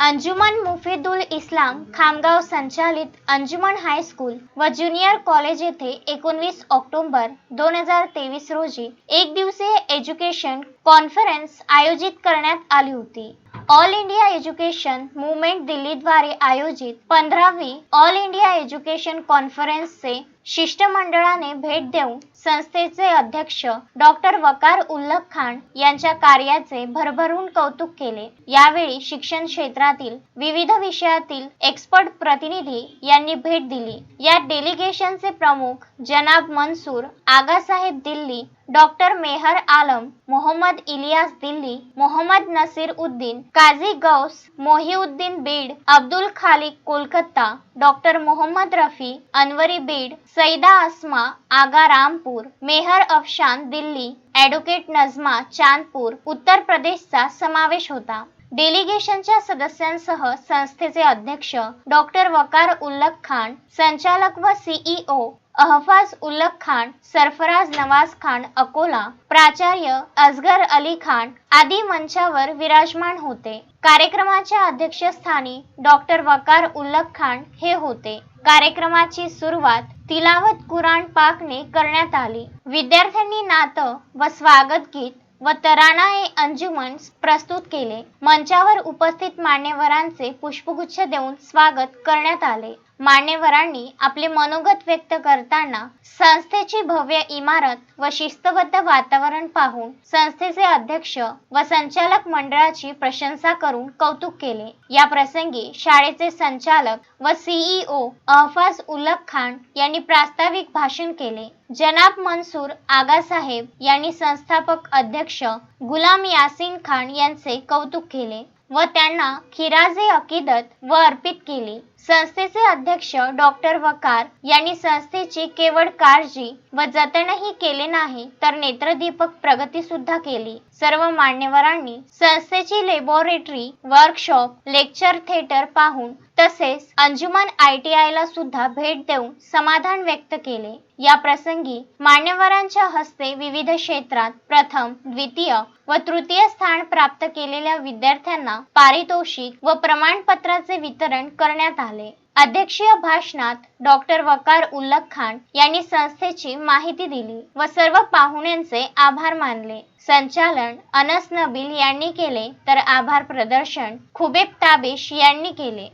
अंजुमन मुफिदुल इस्लाम खामगाव संचालित अंजुमन हायस्कूल व junior college येथे एकोणवीस ऑक्टोबर दोन हजार तेवीस रोजी एक दिवसीय एज्युकेशन कॉन्फरन्स आयोजित करण्यात आली होती. ऑल इंडिया एज्युकेशन मुवमेंट दिल्लीद्वारे आयोजित पंधरावी ऑल इंडिया एज्युकेशन कॉन्फरन्सचे शिष्टमंडळाने भेट देऊन संस्थेचे अध्यक्ष डॉक्टर वकार उल्लख खान यांच्या कार्याचे भरभरून कौतुक केले. यावेळी शिक्षण क्षेत्रातील विविध विषयातील एक्सपर्ट प्रतिनिधी यांनी भेट दिली. या डेलिगेशनचे प्रमुख जनाब Mansoor Agasaheb Delhi doctor Mehar Alam Mohammad Ilyas Delhi Mohammad Naseer Uddin Kazi Gaus Mohiuddin Beed Abdul Khaliq Kolkata doctor Mohammad Rafi Anwari Beed Saida Asma Aga Rampur Mehar Afshan Delhi advocate Najma Chandpur उत्तर प्रदेशचा समावेश होता. डेलिगेशनच्या सदस्यांसह संस्थेचे अध्यक्ष doctor वकार उल्लख खान संचालक व CEO Ahfaz उल्लक Khan Sarfaraz Nawaz Khan Akola प्राचार्य असगर अली खान आदी मंचावर विराजमान होते. कार्यक्रमाच्या अध्यक्षस्थानी डॉक्टर वकार उल्लक खान हे होते. कार्यक्रमाची सुरुवात तिलावत कुराण पाकने करण्यात आली. विद्यार्थ्यांनी नातं व स्वागत गीत व तराणा हे अंजुमन प्रस्तुत केले. मंचावर उपस्थित मान्यवरांचे पुष्पगुच्छ देऊन स्वागत करण्यात आले. मान्यवरांनी आपले मनोगत व्यक्त करताना संस्थेची भव्य इमारत व शिस्तबद्ध वातावरण पाहून संस्थेचे अध्यक्ष व संचालक मंडळाची प्रशंसा करून कौतुक केले. या प्रसंगी शाळेचे संचालक व सीईओ अहफाज उल्लख खान यांनी प्रास्ताविक भाषण केले. जनाब मनसूर आगासाहेब यांनी संस्थापक अध्यक्ष गुलाम यासिन खान यांचे कौतुक केले व त्यांना खिराजे अकीदत व अर्पित केली. संस्थेचे अध्यक्ष डॉक्टर वकार यांनी संस्थेची केवळ काळजी व जतनही केले नाही तर नेत्रदीपक प्रगती सुद्धा केली. सर्व मान्यवरांनी संस्थेची लॅबोरेटरी वर्कशॉप लेक्चर थिएटर पाहून तसेच अंजुमन आय टी आय ला सुद्धा भेट देऊन समाधान व्यक्त केले. या प्रसंगी मान्यवरांच्या हस्ते विविध क्षेत्रात प्रथम द्वितीय व तृतीय स्थान प्राप्त केलेल्या विद्यार्थ्यांना पारितोषिक व प्रमाणपत्राचे वितरण करण्यात आले. आले अध्यक्षीय भाषणात डॉक्टर वकार उल्लख खान यांनी संस्थेची माहिती दिली व सर्व पाहुण्यांचे आभार मानले. संचालन अनस नबील यांनी केले तर आभार प्रदर्शन खुबेब ताबिश यांनी केले.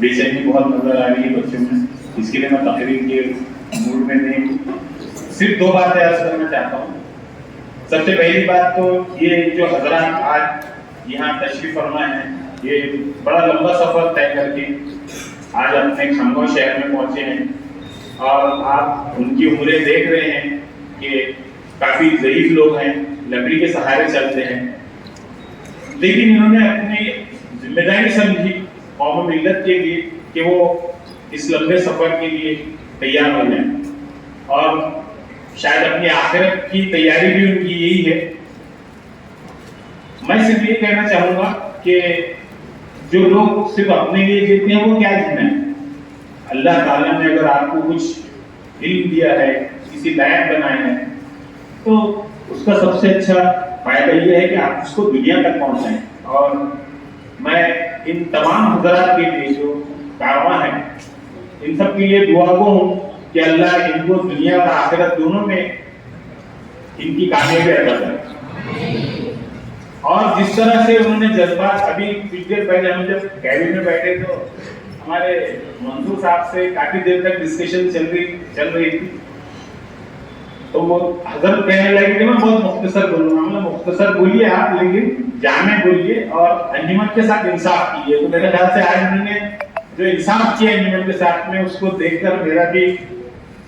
बेचैनी बहुत नजर आ रही है बच्चों में इसके लिए मैं तकरीर के मूड में नहीं सिर्फ दो बातें अर्ज करना चाहता हूँ। सबसे पहली बात तो ये जो हजरात आज यहाँ तशरीफ़ फरमा है, ये बड़ा लंबा सफ़र तय करके आज अपने खमगांव शहर में पहुँचे हैं और आप उनकी उम्रें देख रहे हैं कि काफ़ी जयीफ लोग हैं, लकड़ी के सहारे चलते हैं। लेकिन इन्होंने अपनी ज़िम्मेदारी समझी कौम मिलत के लिए कि वो इस लंबे सफ़र के लिए तैयार हो जाए। और शायद अपनी आखिरत की तैयारी भी उनकी यही है। मैं सिर्फ़ ये कहना चाहूँगा कि जो लोग सिर्फ़ अपने लिए जीते हैं, वो क्या जीना है? अल्लाह ताला ने अगर आपको कुछ इल्म दिया है, किसी लायक बनाए हैं तो उसका सबसे अच्छा फ़ायदा यह है कि आप उसको दुनिया तक पहुंचाएँ। और मैं इन तमाम हजरात के लिए जो कारवा है, इन सब के लिए दुआ को हूँ कि अल्लाह इनको दुनिया और आखिरत दोनों में इनकी कामयाबी अदा करे और जिस तरह से उन्होंने जज्बात अभी कुछ देर पहले हम जब कैबिन में बैठे तो हमारे मंसूर साहब से काफी देर तक डिस्कशन चल रही चल रही थी। तो वो हजरत कहने लगे कि मैं बहुत मुख्तसर बोलूंगा। मतलब मुख्तसर बोलिए आप लेकिन जामे बोलिए और अंजुमन के साथ इंसाफ कीजिए। तो मेरे ख्याल से आज उन्होंने जो इंसाफ किया अंजुमन के साथ में उसको देखकर मेरा भी